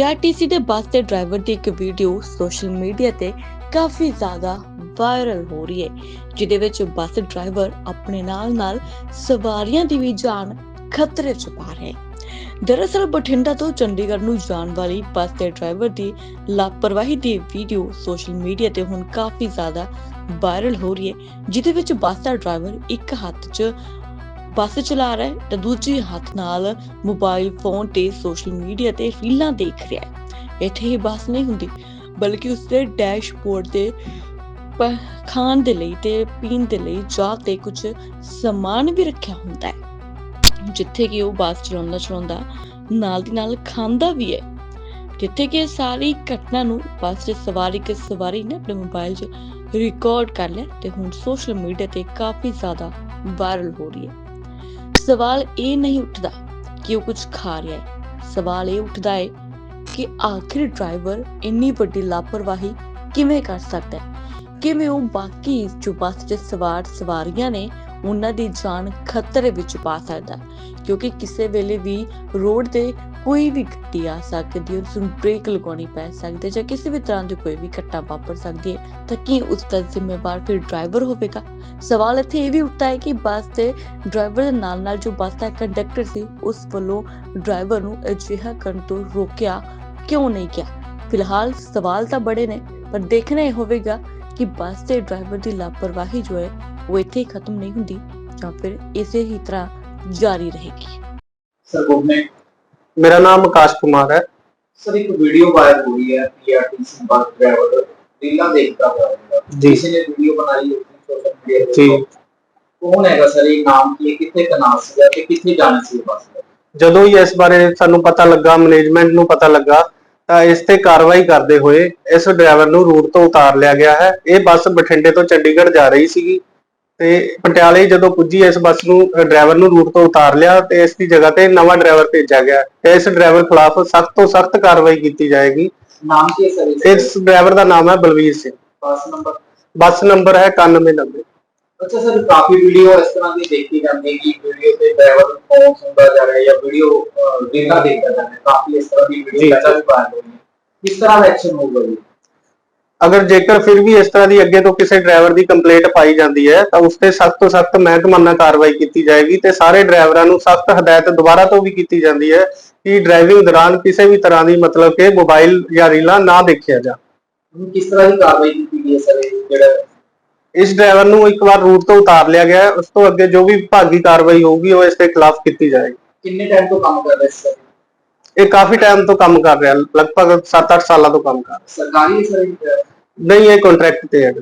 PRTC ਦੇ ਬੱਸ ਦੇ driver ਦੀ ਇੱਕ ਵੀਡੀਓ ਸੋਸ਼ਲ ਮੀਡੀਆ ਤੇ ਕਾਫੀ ਜ਼ਿਆਦਾ ਵਾਇਰਲ ਹੋ ਰਹੀ ਹੈ, ਜਿਹਦੇ ਵਿੱਚ ਬੱਸ ਡਰਾਈਵਰ ਆਪਣੇ ਨਾਲ-ਨਾਲ ਸਵਾਰੀਆਂ ਦੀ ਵੀ ਜਾਨ ਖਤਰੇ 'ਚ ਪਾ ਰਿਹਾ ਹੈ। ਦਰਅਸਲ ਬਠਿੰਡਾ ਤੋਂ ਚੰਡੀਗੜ੍ਹ ਨੂੰ ਜਾਣ ਵਾਲੀ ਬੱਸ ਦੇ ਡਰਾਈਵਰ ਦੀ ਲਾਪਰਵਾਹੀ ਦੀ ਵੀਡੀਓ ਸੋਸ਼ਲ ਮੀਡੀਆ ਤੇ ਹੁਣ ਕਾਫੀ ਜ਼ਿਆਦਾ ਵਾਇਰਲ ਹੋ ਰਹੀ ਹੈ, ਜਿਹਦੇ ਵਿੱਚ ਬੱਸ ਦਾ ਡਰਾਈਵਰ ਇੱਕ ਹੱਥ 'ਚ ਬੱਸ ਚਲਾ ਰਿਹਾ ਹੈ ਤੇ ਦੂਜੇ ਹੱਥ ਨਾਲ ਮੋਬਾਈਲ ਫੋਨ ਤੇ ਸੋਸ਼ਲ ਮੀਡੀਆ ਤੇ ਰੀਲਾਂ ਦੇਖ ਰਿਹਾ ਹੈ। ਇੱਥੇ ਹੀ ਬੱਸ ਨਹੀਂ ਹੁੰਦੀ, ਬਲਕਿ ਉਸਦੇ ਡੈਸ਼ਬੋਰਡ ਤੇ ਖਾਣ ਦੇ ਲਈ ਤੇ ਪੀਣ ਦੇ ਲਈ ਚਾਹ ਤੇ ਕੁਝ ਸਮਾਨ ਵੀ ਰੱਖਿਆ ਹੁੰਦਾ ਹੈ। ਜਿੱਥੇ ਕਿ ਉਹ ਬੱਸ ਚਲਾਉਂਦਾ ਚਲਾਉਂਦਾ ਨਾਲ ਦੀ ਨਾਲ ਖਾਂਦਾ ਵੀ ਹੈ। ਜਿੱਥੇ ਕਿ ਸਾਰੀ ਘਟਨਾ ਨੂੰ ਬੱਸ ਦੇ ਸਵਾਰੀ ਕੇ ਸਵਾਰੀ ਨੇ ਆਪਣੇ ਮੋਬਾਈਲ 'ਚ ਰਿਕਾਰਡ ਕਰ ਲਿਆ ਤੇ ਹੁਣ ਸੋਸ਼ਲ ਮੀਡੀਆ ਤੇ ਕਾਫੀ ਜ਼ਿਆਦਾ ਵਾਇਰਲ ਹੋ ਰਹੀ ਹੈ। ਸਵਾਲ ਇਹ ਨਹੀਂ ਉੱਠਦਾ ਕਿ ਉਹ ਕੁਝ ਖਾ ਰਿਹਾ ਹੈ। ਸਵਾਲ ਇਹ ਉੱਠਦਾ ਹੈ ਕਿ ਆਖਿਰ ਡਰਾਈਵਰ ਇੰਨੀ ਵੱਡੀ ਲਾਪਰਵਾਹੀ ਕਿਵੇਂ ਕਰ ਸਕਦਾ ਹੈ? ਕਿਵੇਂ ਉਹ ਬਾਕੀ ਜੋ ਬੱਸ 'ਚ ਸਵਾਰ ਸਵਾਰੀਆਂ ਨੇ, ਉਹਨਾਂ ਦੀ ਜਾਨ ਖਤਰੇ ਵਿੱਚ ਪਾ ਸਕਦਾ ਕਿਉਂਕਿ ਕਿਸੇ ਵੇਲੇ ਵੀ ਰੋਡ ਤੇ ਕੋਈ ਵੀ ਗੱਡੀ ਆ ਸਕਦੀ ਹੈ, ਉਸ ਨੂੰ ਬ੍ਰੇਕ ਲਗਾਉਣੀ ਪੈ ਸਕਦੀ ਹੈ ਜਾਂ ਕਿਸੇ ਵੀ ਤਰ੍ਹਾਂ ਦੀ ਕੋਈ ਵੀ ਘਟਨਾ ਵਾਪਰ ਸਕਦੀ ਹੈ, ਤਾਂ ਕੀ ਉਸ ਦਾ ਜ਼ਿੰਮੇਵਾਰ ਫਿਰ ਡਰਾਈਵਰ ਹੋਵੇਗਾ? ਸਵਾਲ ਇੱਥੇ ਇਹ ਵੀ ਉੱਠਦਾ ਹੈ ਕਿ ਬੱਸ ਦੇ ਡਰਾਈਵਰ ਦੇ ਨਾਲ ਨਾਲ ਜੋ ਬੱਸ ਦਾ ਕੰਡਕਟਰ ਸੀ, ਉਸ ਵੱਲੋਂ ਡਰਾਈਵਰ ਨੂੰ ਅਜਿਹਾ ਕਰਨ ਤੋਂ ਰੋਕਿਆ ਕਿਉਂ ਨਹੀਂ ਗਿਆ? ਫਿਲਹਾਲ ਸਵਾਲ ਤਾਂ ਬੜੇ ਨੇ, ਪਰ ਦੇਖਣਾ ਇਹ ਹੋਵੇਗਾ ਕਿ ਬੱਸ ਦੇ ਡਰਾਈਵਰ ਦੀ ਲਾਪਰਵਾਹੀ ਜੋ ਹੈ, ਉਹ ਇੱਥੇ ਖਤਮ ਨਹੀਂ ਹੁੰਦੀ ਜਾਂ ਫਿਰ ਇਸੇ ਹੀ ਤਰ੍ਹਾਂ ਜਾਰੀ ਰਹੇਗੀ। ਸਰ ਗੁੱਡ ਮੇਰਾ ਨਾਮ ਆਕਾਸ਼ ਕੁਮਾਰ ਹੈ ਸਰ ਇੱਕ ਵੀਡੀਓ ਵਾਇਰਲ ਹੋਈ ਹੈ ਪੀਆਰਟੀਸੀ ਬੱਸ ਡਰਾਈਵਰ ਰੀਲਾਂ ਦੇਖਦਾ ਹੋਇਆ ਜੀ। ਕਿਸੇ ਨੇ ਵੀਡੀਓ ਬਣਾਈ ਹੈ ਸੋਸ਼ਲ ਮੀਡੀਆ ਤੇ ਜੀ। ਕੌਣ ਹੈਗਾ ਸਰ ਇਹ ਨਾਮ ਕੀ ਹੈ ਕਿੱਥੇ ਤਨਾਸ ਸੀਗਾ ਤੇ ਕਿੱਥੇ ਜਾਣਾ ਸੀ ਬੱਸ? ਜਦੋਂ ਹੀ ਇਸ ਬਾਰੇ ਸਾਨੂੰ ਪਤਾ ਲੱਗਾ ਮੈਨੇਜਮੈਂਟ ਨੂੰ ਪਤਾ ਲੱਗਾ ਤਾਂ ਇਸ ਤੇ ਕਾਰਵਾਈ ਕਰਦੇ ਹੋਏ ਇਸ ਡਰਾਈਵਰ ਨੂੰ ਰੂਟ ਤੋਂ ਉਤਾਰ ਲਿਆ ਗਿਆ ਹੈ ਇਹ ਬੱਸ ਬਠਿੰਡੇ ਤੋਂ ਚੰਡੀਗੜ੍ਹ ਜਾ ਰਹੀ ਸੀਗੀ ਤੇ ਪਟਿਆਲੇ ਜਦੋਂ ਪੁੱਜੀ ਇਸ ਬੱਸ ਨੂੰ ਡਰਾਈਵਰ ਨੂੰ ਰੂਟ ਤੋਂ ਉਤਾਰ ਲਿਆ ਤੇ ਇਸ ਦੀ ਜਗ੍ਹਾ ਤੇ ਨਵਾਂ ਡਰਾਈਵਰ ਭੇਜਿਆ ਗਿਆ। ਤੇ ਇਸ ਡਰਾਈਵਰ ਖਿਲਾਫ ਸਖਤ ਤੋਂ ਸਖਤ ਕਾਰਵਾਈ ਕੀਤੀ ਜਾਏਗੀ। ਨਾਮ ਕੀ ਹੈ ਸਰ ਇਸ ਡਰਾਈਵਰ ਦਾ ਨਾਮ ਹੈ Balvir Singh. Bus number? Bus number ਹੈ 9190 ਅੱਛਾ ਸਰ ਕਾਫੀ ਵੀਡੀਓ ਇਸ ਤਰ੍ਹਾਂ ਦੀ ਦੇਖੀ ਜਾਂਦੀ ਕਿ ਵੀਡੀਓ ਤੇ ਡਰਾਈਵਰ ਫੋਨ ਸੁਣਦਾ ਜਾ ਰਿਹਾ ਹੈ ਜਾਂ ਵੀਡੀਓ ਰੀਲਾਂ ਦੇਖਦਾ ਜਾ ਰਿਹਾ ਹੈ। ਕਾਫੀ ਇਸ ਤਰ੍ਹਾਂ ਦੀ। ਵੀਡੀਓ ਵਾਇਰਲ ਹੋਈ ਹੈ। ਕਿਸ ਤਰ੍ਹਾਂ ਦਾ ਐਕਸ਼ਨ ਹੋਊਗਾ ਜੀ? ਅਗਰ ਜੇਕਰ ਫਿਰ ਵੀ ਇਸ ਤਰ੍ਹਾਂ ਦੀ ਅੱਗੇ ਤੋਂ ਕਿਸੇ ਡਰਾਈਵਰ ਦੀ ਕੰਪਲੇਂਟ ਪਾਈ ਜਾਂਦੀ ਹੈ ਤਾਂ ਉਸ ਤੇ ਸਖਤ ਤੋਂ ਸਖਤ ਮਹਿਕਮਾਨਾ ਕਾਰਵਾਈ ਕੀਤੀ ਜਾਏਗੀ ਤੇ ਸਾਰੇ ਡਰਾਈਵਰਾਂ ਨੂੰ ਸਖਤ ਹਦਾਇਤ ਦੁਬਾਰਾ ਤੋਂ ਵੀ ਕੀਤੀ ਜਾਂਦੀ ਹੈ ਕਿ ਡਰਾਈਵਿੰਗ ਦੌਰਾਨ ਕਿਸੇ ਵੀ ਤਰ੍ਹਾਂ ਦੀ ਮਤਲਬ ਕਿ ਮੋਬਾਈਲ ਜਾਂ ਰੀਲਾਂ ਨਾ ਦੇਖਿਆ ਜਾ ਕਿਸ ਤਰ੍ਹਾਂ ਦੀ ਕਾਰਵਾਈ ਕੀਤੀ ਗਈ ਹੈ ਸਰ ਜਿਹੜਾ ਇਸ ਡਰਾਈਵਰ ਨੂੰ ਇੱਕ ਵਾਰ ਰੂਟ ਤੋਂ ਉਤਾਰ ਲਿਆ ਗਿਆ ਹੈ। ਉਸ ਤੋਂ ਅੱਗੇ ਜੋ ਵੀ ਵਿਭਾਗੀ ਕਾਰਵਾਈ ਹੋਊਗੀ ਉਹ ਇਸ ਦੇ ਖਿਲਾਫ ਕੀਤੀ ਜਾਏਗੀ ਕਿੰਨੇ ਟਾਈਮ ਤੋਂ ਕੰਮ ਕਰ ਰਹੇ ਸਰ ਇਹ ਕਾਫੀ ਟਾਈਮ ਤੋਂ ਕੰਮ ਕਰ ਰਿਹਾ ਲਗਭਗ 7-8 ਸਾਲਾਂ ਤੋਂ ਕੰਮ ਕਰ ਰਿਹਾ ਸਰਕਾਰੀ ਸਰ? ਨਹੀਂ ਇਹ ਕੰਟਰੈਕਟ ਤੇ ਹੈ